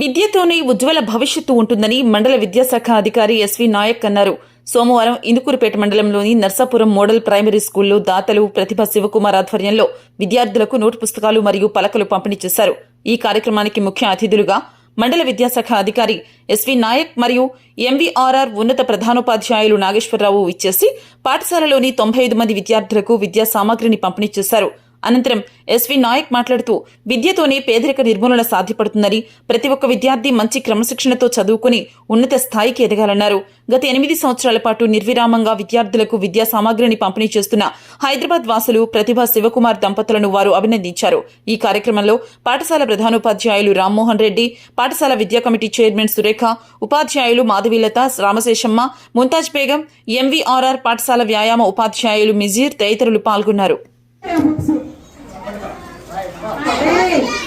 విద్యతోనే ఉజ్వల భవిష్యత్తు ఉంటుందని మండల విద్యాశాఖ అధికారి ఎస్వి నాయక్ అన్నారు. సోమవారం ఇందుకూరుపేట మండలంలోని నర్సాపురం మోడల్ ప్రైమరీ స్కూల్లో దాతలు ప్రతిభ శివకుమార్ ఆధ్వర్యంలో విద్యార్థులకు నోటు పుస్తకాలు మరియు పలకలు పంపిణీ చేశారు. ఈ కార్యక్రమానికి ముఖ్య అతిథులుగా మండల విద్యాశాఖ అధికారి ఎస్వి నాయక్ మరియు ఎంవీఆర్ఆర్ ఉన్నత ప్రధానోపాధ్యాయులు నాగేశ్వరరావు ఇచ్చేసి పాఠశాలలోని తొంభై ఐదు మంది విద్యార్థులకు విద్యా సామాగ్రిని పంపిణీ చేశారు. అనంతరం ఎస్వి నాయక్ మాట్లాడుతూ విద్యతోనే పేదరిక నిర్మూలన సాధ్యపడుతుందని ప్రతి ఒక్క విద్యార్థి మంచి క్రమశిక్షణతో చదువుకుని ఉన్నత స్థాయికి ఎదగాలన్నారు. గత ఎనిమిది సంవత్సరాల పాటు నిర్విరామంగా విద్యార్థులకు విద్యా సామాగ్రిని పంపిణీ చేస్తున్న హైదరాబాద్ వాసులు ప్రతిభా శివకుమార్ దంపతులను వారు అభినందించారు. ఈ కార్యక్రమంలో పాఠశాల ప్రధానోపాధ్యాయులు రామ్మోహన్ రెడ్డి పాఠశాల విద్యా కమిటీ చైర్మన్ సురేఖ ఉపాధ్యాయులు మాధవీలత రామశేషమ్మ ముంతాజ్ బేగం ఎంవీఆర్ఆర్ పాఠశాల వ్యాయామ ఉపాధ్యాయులు మిజీర్ తదితరులు పాల్గొన్నారు.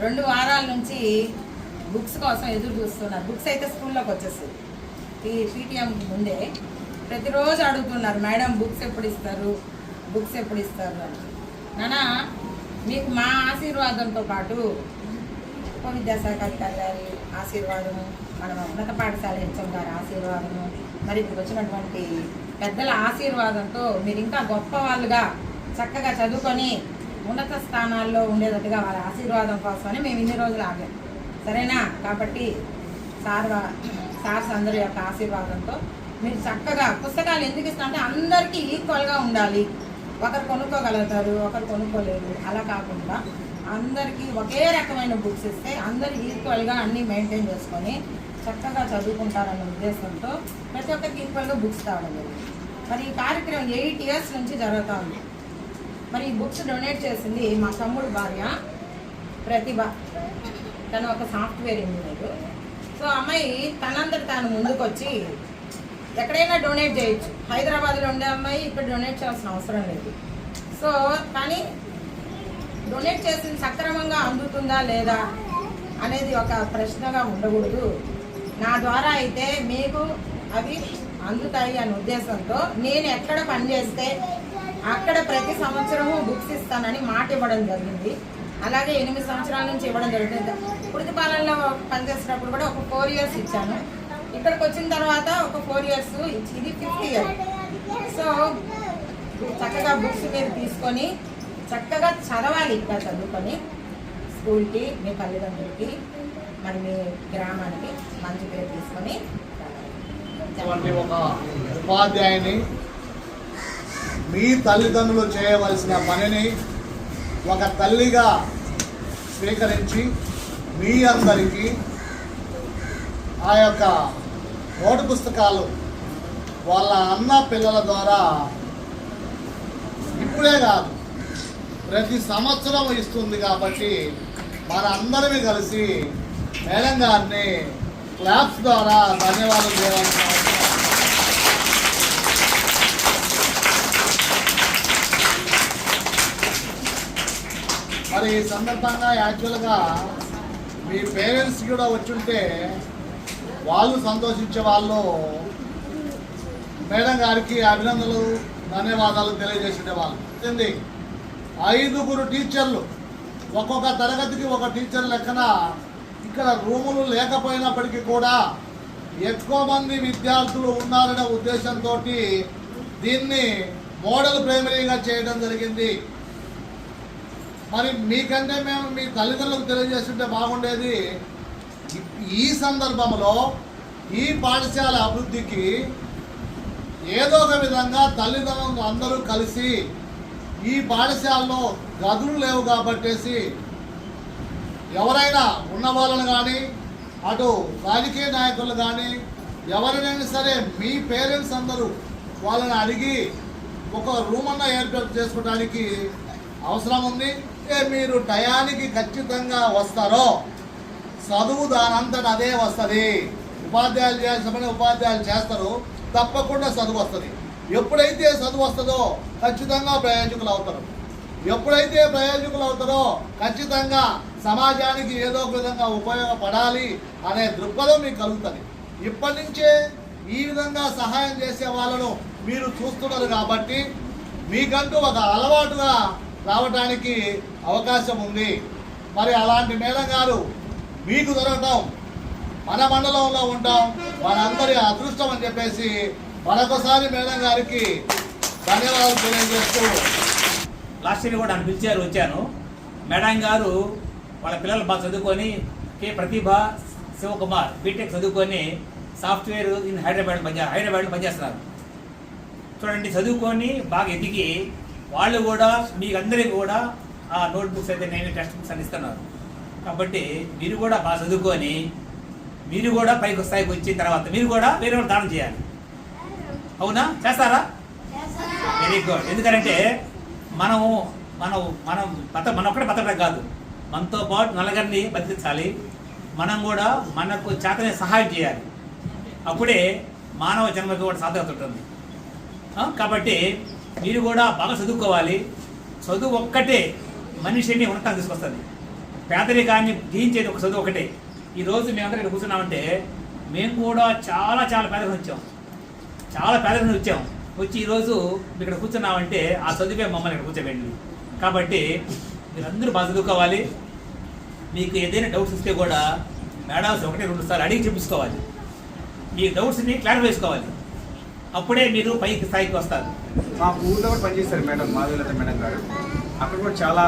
రెండు వారాల నుంచి బుక్స్ కోసం ఎదురు చూస్తున్నారు. బుక్స్ అయితే స్కూల్లోకి వచ్చేస్తుంది ఈ పీటీఎం ముందే ప్రతిరోజు అడుగుతున్నారు మేడం బుక్స్ ఎప్పుడు ఇస్తారు? బుక్స్ ఎప్పుడు ఇస్తారు? అని. మీకు మా ఆశీర్వాదంతో పాటు ఉప విద్యాశాఖ అధికారి ఆశీర్వాదము మన ఉన్నత పాఠశాల హెచ్ఎం గారి ఆశీర్వాదము మరి ఇప్పుడు వచ్చినటువంటి పెద్దల ఆశీర్వాదంతో మీరు ఇంకా గొప్ప వాళ్ళుగా చక్కగా చదువుకొని ఉన్నత స్థానాల్లో ఉండేటట్టుగా వాళ్ళ ఆశీర్వాదం కోసమని మేము ఇన్ని రోజులు ఆగాం. సరేనా? కాబట్టి సార్ సార్స్ అందరి యొక్క ఆశీర్వాదంతో మీరు చక్కగా పుస్తకాలు ఎందుకు ఇస్తా అంటే అందరికీ ఈక్వల్గా ఉండాలి. ఒకరు కొనుక్కోగలుగుతారు ఒకరు కొనుక్కోలేరు. అలా కాకుండా అందరికీ ఒకే రకమైన బుక్స్ ఇస్తే అందరు ఈక్వల్గా అన్నీ మెయింటైన్ చేసుకొని చక్కగా చదువుకుంటారన్న ఉద్దేశంతో ప్రతి ఒక్కరికి ఈక్వల్గా బుక్స్ రావడం జరిగింది. మరి ఈ కార్యక్రమం ఎయిట్ ఇయర్స్ నుంచి జరుగుతూ ఉంది. మరి ఈ బుక్స్ డొనేట్ చేసింది మా తమ్ముడు భార్య ప్రతిభ. తను ఒక సాఫ్ట్వేర్ ఇంజనీర్. సో అమ్మాయి తనందరు తాను ముందుకొచ్చి ఎక్కడైనా డొనేట్ చేయొచ్చు. హైదరాబాద్లో ఉండే అమ్మాయి ఇక్కడ డొనేట్ చేయాల్సిన అవసరం లేదు. సో కానీ డొనేట్ చేసింది సక్రమంగా అందుతుందా లేదా అనేది ఒక ప్రశ్నగా ఉండకూడదు. నా ద్వారా అయితే మీకు అవి అందుతాయి అనే ఉద్దేశంతో నేను ఎక్కడ పనిచేస్తే అక్కడ ప్రతి సంవత్సరము బుక్స్ ఇస్తానని మాట ఇవ్వడం జరిగింది. అలాగే ఎనిమిది సంవత్సరాల నుంచి ఇవ్వడం జరుగుతుంది. పుడితిపాలెంలో పనిచేసేటప్పుడు కూడా ఒక ఫోర్ ఇయర్స్ ఇచ్చాను. ఇక్కడికి వచ్చిన తర్వాత ఒక ఫోర్ ఇయర్స్ ఇది ఫిఫ్త్ ఇయర్. సో చక్కగా బుక్స్ మీరు తీసుకొని చక్కగా చదవాలి ఇంకా చదువుకొని. స్కూల్కి మీ తల్లిదండ్రులకి మరి మీ గ్రామానికి మంచి పేరు తీసుకొని ఒక ఉపాధ్యాయుని మీ తల్లిదండ్రులు చేయవలసిన పనిని ఒక తల్లిగా స్వీకరించి మీ అందరికీ ఆ యొక్క నోటు పుస్తకాలు వాళ్ళ అన్న పిల్లల ద్వారా ఇప్పుడే కాదు. ప్రతి సంవత్సరం ఇస్తుంది కాబట్టి మన అందరివి కలిసి మేడం గారిని క్లాప్స్ ద్వారా ధన్యవాదాలు చేయాల్సిన మరి ఈ సందర్భంగా యాక్చువల్గా మీ పేరెంట్స్ కూడా వచ్చుంటే వాళ్ళు సంతోషించే వాళ్ళు మేడం గారికి అభినందనలు ధన్యవాదాలు తెలియజేసే వాళ్ళు. ఐదుగురు టీచర్లు. ఒక్కొక్క తరగతికి ఒక టీచర్ లెక్కన ఇక్కడ రూములు లేకపోయినప్పటికీ కూడా ఎక్కువ మంది విద్యార్థులు ఉన్నారనే ఉద్దేశంతో దీన్ని మోడల్ ప్రైమరీగా చేయడం జరిగింది. మరి మీకంటే మేము మీ తల్లిదండ్రులకు తెలియజేస్తుంటే బాగుండేది ఈ- ఈ సందర్భంలో ఈ పాఠశాల అభివృద్ధికి ఏదో ఒక విధంగా తల్లిదండ్రులు అందరూ కలిసి ఈ పాఠశాలలో గదులు లేవు కాబట్టేసి ఎవరైనా ఉన్న వాళ్ళని కానీ అటు రాజకీయ నాయకులు కానీ ఎవరినైనా సరే మీ పేరెంట్స్ అందరూ వాళ్ళని అడిగి ఒక రూమ్ అన్న ఏర్పాటు చేసుకోవడానికి అవసరం ఉంది. మీరు టయానికి ఖచ్చితంగా వస్తారో చదువు దానంతట అదే వస్తుంది. ఉపాధ్యాయులు చేసిన పని ఉపాధ్యాయులు చేస్తారు. తప్పకుండా చదువు వస్తుంది. ఎప్పుడైతే చదువు వస్తుందో ఖచ్చితంగా ప్రయోజకులు అవుతారు. ఎప్పుడైతే ప్రయోజకులు అవుతారో ఖచ్చితంగా సమాజానికి ఏదో ఒక విధంగా ఉపయోగపడాలి అనే దృక్పథం మీకు కలుగుతుంది. ఇప్పటి నుంచే ఈ విధంగా సహాయం చేసే వాళ్ళను మీరు చూస్తున్నారు కాబట్టి మీకంటూ ఒక అలవాటుగా రావడానికి అవకాశం ఉంది. మరి అలాంటి మేడం గారు మీకు దొరకటం మన మండలంలో ఉంటాం మనందరి అదృష్టం అని చెప్పేసి మరొకసారి మేడం గారికి ధన్యవాదాలు తెలియజేస్తూ లాస్ట్ ఇయర్ కూడా నన్ను పిలిచారు వచ్చాను. మేడం గారు వాళ్ళ పిల్లలు బాగా చదువుకొని K Pratibha Shivakumar B Tech చదువుకొని సాఫ్ట్వేర్ ఇన్ హైదరాబాద్ పనిచే హైదరాబాద్లో పనిచేస్తున్నారు చూడండి చదువుకొని బాగా ఎదిగి వాళ్ళు కూడా మీకు అందరికీ కూడా ఆ నోట్బుక్స్ అయితే నేను టెక్స్ట్ బుక్స్ అందిస్తున్నారు కాబట్టి మీరు కూడా బాగా చదువుకొని మీరు కూడా పైకి స్థాయికి వచ్చిన తర్వాత మీరు కూడా వేరే వాళ్ళు దానం చేయాలి. అవునా? చేస్తారా? వెరీ గుడ్ ఎందుకంటే మనము మనం మనం బత మన ఒక్కడే బతకడం కాదు. మనతో పాటు నలుగురిని బతికించాలి. మనం కూడా మనకు చేతనే సహాయం చేయాలి. అప్పుడే మానవ జన్మకి కూడా సాధ్యత ఉంటుంది కాబట్టి మీరు కూడా బాగా చదువుకోవాలి. చదువు ఒక్కటే మనిషిని ఉన్నతం తీసుకొస్తుంది. పేదరికాన్ని జయించేది ఒక చదువు ఒకటే. ఈరోజు మేమందరం ఇక్కడ కూర్చున్నామంటే మేము కూడా చాలా చాలా పేదరికం వచ్చాం. చాలా పేదలను వచ్చాం వచ్చి ఈరోజు ఇక్కడ కూర్చున్నామంటే ఆ చదివే మమ్మల్ని ఇక్కడ కూర్చోబెట్టి కాబట్టి మీరందరూ బాగా చదువుకోవాలి. మీకు ఏదైనా డౌట్స్ వస్తే కూడా మేడాల్సి ఒకటి రెండు సార్లు అడిగి చూపించుకోవాలి మీ డౌట్స్ని క్లారిఫై చేసుకోవాలి. అప్పుడే మీరు పైకి స్థాయికి వస్తారు. మా ఊళ్ళో కూడా పనిచేశారు మేడం మాధవలత మేడం గారు. అక్కడ కూడా చాలా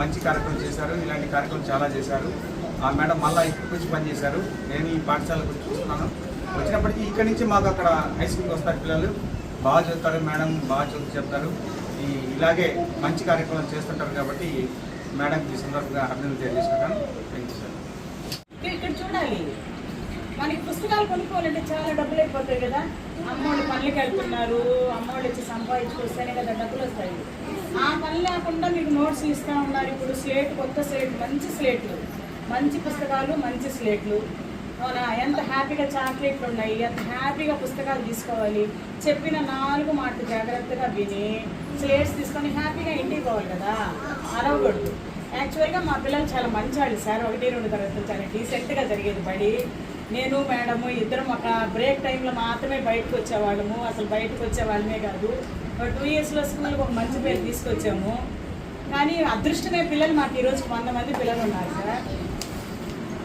మంచి కార్యక్రమం చేశారు. ఇలాంటి కార్యక్రమం చాలా చేశారు. ఆ మేడం మళ్ళీ ఇక్కడికి వచ్చి పనిచేశారు. నేను ఈ పాఠశాలకు గురించి చూస్తున్నాను. వచ్చినప్పటికీ ఇక్కడి నుంచి మాకు అక్కడ హై స్కూల్కి వస్తారు పిల్లలు. బాగా చదువుతారు మేడం బాగా చదువు చెప్తారు. ఈ ఇలాగే మంచి కార్యక్రమాలు చేస్తుంటారు కాబట్టి మేడం ఈ సందర్భంగా అభినందన తెలియజేసుకుంటాను థ్యాంక్ యూ సార్ ఇక్కడ ఇక్కడ చూడాలి. మనకి పుస్తకాలు కొనుక్కోవాలంటే చాలా డబ్బులు అయిపోతాయి కదా. అమ్మోళ్ళు పనులకి వెళ్తున్నారు. అమ్మోళ్ళు వచ్చి సంపాదించుకొస్తేనే కదా డబ్బులు వస్తాయి. ఆ పని లేకుండా మీకు నోట్స్ ఇస్తూ ఉన్నారు. ఇప్పుడు స్లేట్ కొత్త స్లేట్ మంచి స్లేట్లు మంచి పుస్తకాలు మంచి స్లేట్లు అవునా ఎంత హ్యాపీగా చాక్లెట్లు ఉన్నాయి ఎంత హ్యాపీగా పుస్తకాలు తీసుకోవాలి. చెప్పిన నాలుగు మాటలు జాగ్రత్తగా విని స్లేట్స్ తీసుకొని హ్యాపీగా ఇంటికి పోవాలి కదా. అరవకూడదు. యాక్చువల్గా మా పిల్లలు చాలా మంచి వాళ్ళు సార్ ఒకటి రెండు తరగతులు చాలా డీసెంట్గా జరిగేది బడి. నేను మేడము ఇద్దరం ఒక బ్రేక్ టైంలో మాత్రమే బయటకు వచ్చేవాళ్ళము. అసలు బయటకు వచ్చేవాళ్ళమే కాదు. ఒక టూ ఇయర్స్లో స్కూల్కి ఒక మంచి పేరు తీసుకొచ్చాము. కానీ అదృష్టమే పిల్లలు మాకు ఈరోజు వంద మంది పిల్లలు ఉన్నారు సార్.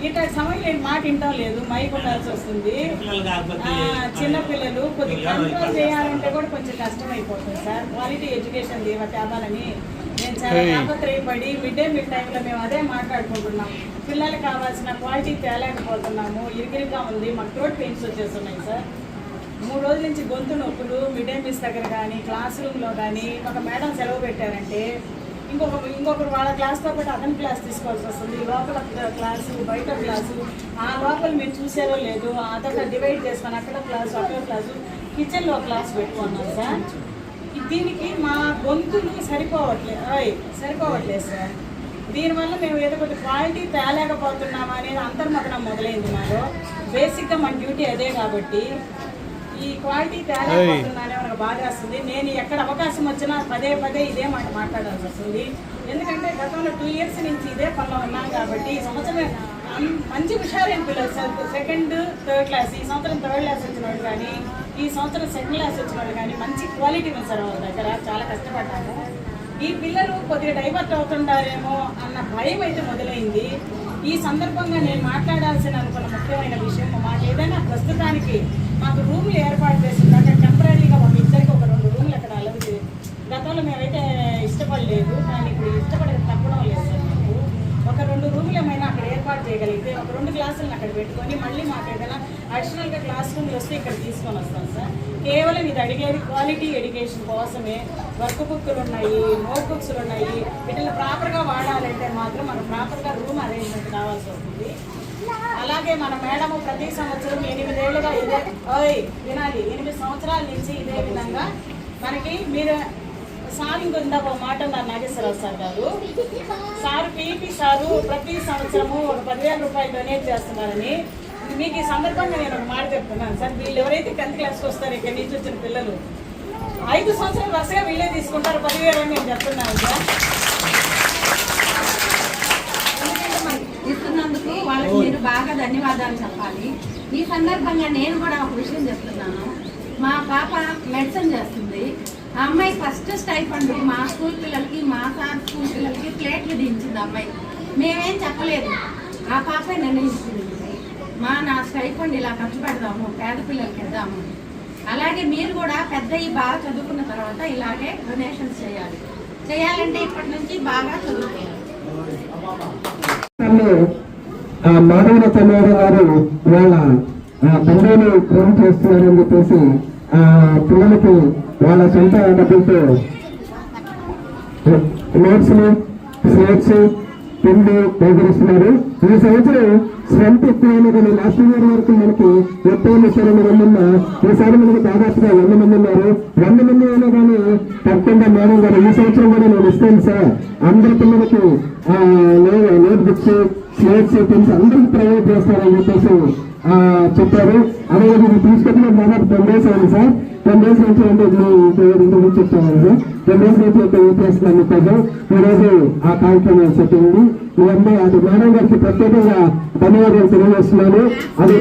ఇట్లాంటి సమయం నేను మాట వింటాం లేదు. మైక్ ఉండాల్సి వస్తుంది. పిల్లలు కాకపోతే ఆ, చిన్న పిల్లలు కొద్దిగా కంట్రోల్ చేయాలంటే కూడా కొంచెం కష్టం అయిపోతుంది సార్. క్వాలిటీ ఎడ్యుకేషన్ లేవ తేవాలని నేను చాలా తాపత్రయపడి మిడ్ డే మీల్ టైంలో మేము అదే మాట్లాడుకుంటున్నాం. పిల్లలకు కావాల్సిన క్వాలిటీ తేలేకపోతున్నాము. ఇరికిరిగా ఉంది. మాకు థ్రోట్ పెయిన్స్ వచ్చేస్తున్నాయి సార్. మూడు రోజుల నుంచి గొంతు నొప్పులు మిడ్ డే మీల్స్ దగ్గర కానీ క్లాస్ రూమ్లో కానీ ఒక మేడం సెలవు పెట్టారంటే ఇంకొక ఇంకొకరు వాళ్ళ క్లాస్తో పాటు అతని క్లాస్ తీసుకోవాల్సి వస్తుంది. లోపల క్లాసు బయట క్లాసు ఆ లోపల మీరు చూసారో లేదు. అదొక డివైడ్ చేసుకొని అక్కడ క్లాసు అక్కడ క్లాసు కిచెన్లో క్లాస్ పెట్టుకున్నాం సార్. దీనికి మా గొంతులు సరిపోవట్లేదు సరిపోవట్లేదు సార్. దీనివల్ల మేము ఏదో కొద్ది క్వాలిటీ తేలేకపోతున్నామా అనేది అంతర్మతనం మొదలైంది మాలో. బేసిక్గా మన డ్యూటీ అదే కాబట్టి ఈ క్వాలిటీ తేలేకపోతున్నానే మనకు బాధ వస్తుంది. నేను ఎక్కడ అవకాశం వచ్చినా పదే పదే ఇదే మాట మాట్లాడాల్సి వస్తుంది. ఎందుకంటే గతంలో టూ ఇయర్స్ నుంచి ఇదే పనిలో ఉన్నాం కాబట్టి ఈ సంవత్సరం మంచి విషయాలు పిల్లలు సార్ సెకండ్ థర్డ్ క్లాస్ ఈ సంవత్సరం థర్డ్ క్లాస్ వచ్చిన వాళ్ళు కానీ ఈ సంవత్సరం సెకండ్ క్లాస్ వచ్చిన వాళ్ళు కానీ మంచి క్వాలిటీ ఉంది సార్ వాళ్ళ దగ్గర చాలా కష్టపడ్డాము. ఈ పిల్లలు కొద్దిగా డైవర్ట్ అవుతుంటారేమో అన్న భయం అయితే మొదలైంది. ఈ సందర్భంగా నేను మాట్లాడాల్సిన అనుకున్న ముఖ్యమైన విషయం మాకు ఏదైనా ప్రస్తుతానికి మాకు రూమ్లు ఏర్పాటు చేసింది. అంటే టెంపరీగా ఒక ఇద్దరికి ఒక రెండు రూమ్లు అక్కడ అలవ్ చే గతంలో మేమైతే ఇష్టపడలేదు కానీ ఇప్పుడు ఇష్టపడే తప్పడం లేదు సార్ మాకు. ఒక రెండు రూమ్లు ఏమైనా అక్కడ ఏర్పాటు చేయగలిగితే ఒక రెండు క్లాసులను అక్కడ పెట్టుకొని మళ్ళీ మాకు ఏదైనా అడిషనల్గా క్లాస్ రూమ్లు వస్తే ఇక్కడ తీసుకొని వస్తాం సార్. కేవలం ఇది అడిగేది క్వాలిటీ ఎడ్యుకేషన్ కోసమే. వర్క్ బుక్లు ఉన్నాయి నోట్ బుక్స్లు ఉన్నాయి. వీటిని ప్రాపర్గా వాడాలంటే మాత్రం మనం ప్రాపర్గా రూమ్ అరేంజ్మెంట్ కావాల్సి వస్తుంది. అలాగే మన మేడము ప్రతి సంవత్సరం ఎనిమిదేళ్ళుగా ఇదే ఓయ్ వినాలి. ఎనిమిది సంవత్సరాల నుంచి ఇదే విధంగా మనకి మీరు సార్ ఇంకొందా ఒక మాట అన్నారు నాగేశ్వరరావు సార్ గారు. సార్ పీపీ సారు ప్రతి సంవత్సరము ఒక పదివేల రూపాయలు డొనేట్ చేస్తున్నారని. మీకు ఈ సందర్భంగా నేను ఒక మాట చెప్తున్నాను సార్. వీళ్ళు ఎవరైతే టెన్త్ క్లాస్కి వస్తారు ఇక్కడ నుంచి వచ్చిన పిల్లలు ఐదు సంవత్సరాలు వరుసగా వీళ్ళే తీసుకుంటారు. పదివేలు అని నేను చెప్తున్నాను సార్ ఎందుకంటే మనకి ఇస్తున్నందుకు వాళ్ళకి మీరు బాగా ధన్యవాదాలు చెప్పాలి. ఈ సందర్భంగా నేను కూడా ఒక విషయం చెప్తున్నాను. మా పాప మెడిసిన్ చేస్తుంది. ఆ అమ్మాయి ఫస్ట్ స్టైఫండ్. మా స్కూల్ పిల్లలకి మా సార్ స్కూల్ పిల్లలకి ప్లేట్లు దించింది అమ్మాయి. మేమేం చెప్పలేదు. ఆ పాప నిర్ణయించుకుంది. మా నా స్టైఫండ్ ఇలా ఖర్చు పెడదాము పేద పిల్లలకి ఇద్దాము. అలాగే మీరు కూడా పెద్ద బాగా చదువుకున్న తర్వాత ఇలాగే డొనేషన్స్ చేయాలి. చేయాలంటే ఇప్పటి నుంచి బాగా చదువుకోవాలి. లో ఆ మాధవ చంద్రబాబు గారు వాళ్ళ ఆ తండ్రిని చేస్తున్నారని చెప్పేసి ఆ పిల్లలకి వాళ్ళ సొంత డబ్బులతో నోట్స్ స్లేట్స్ పిండి సేకరిస్తున్నారు ఈ సంవత్సరం స్ట్రెంత్ ఎక్కువైన కానీ లాస్ట్ ఇయర్ వరకు మనకి ముప్పై ఎనిమిది మంది ఉన్నా ఈసారి మనకి దాదాపుగా వంద మంది ఉన్నారు. వంద మంది అయినా కానీ తప్పకుండా మేడం గారు ఈ సంవత్సరం కూడా నేను ఇస్తాను సార్. అందరి పిల్లలకి నోట్ బుక్స్ స్లేట్స్ పెన్స్ అందరికి ప్రొవైడ్ చేస్తారని చెప్పేసి ఆ, చెప్పారు. అదే ఇది తీసుకెళ్ళిన దాదాపు టెన్ డేస్ అయింది సార్. టెన్ డేస్ నుంచి అంటే ఇంటి చెప్తాను సార్. టెన్ డేస్ నుంచి ఒక యూపీఎస్లో మీకోసం ఈ రోజు ఆ కార్యక్రమం సెట్ అయింది. మీ అమ్మాయి అది మేడం గారికి ప్రత్యేకంగా ధన్యవాదాలు తెలియజేస్తున్నాను. అది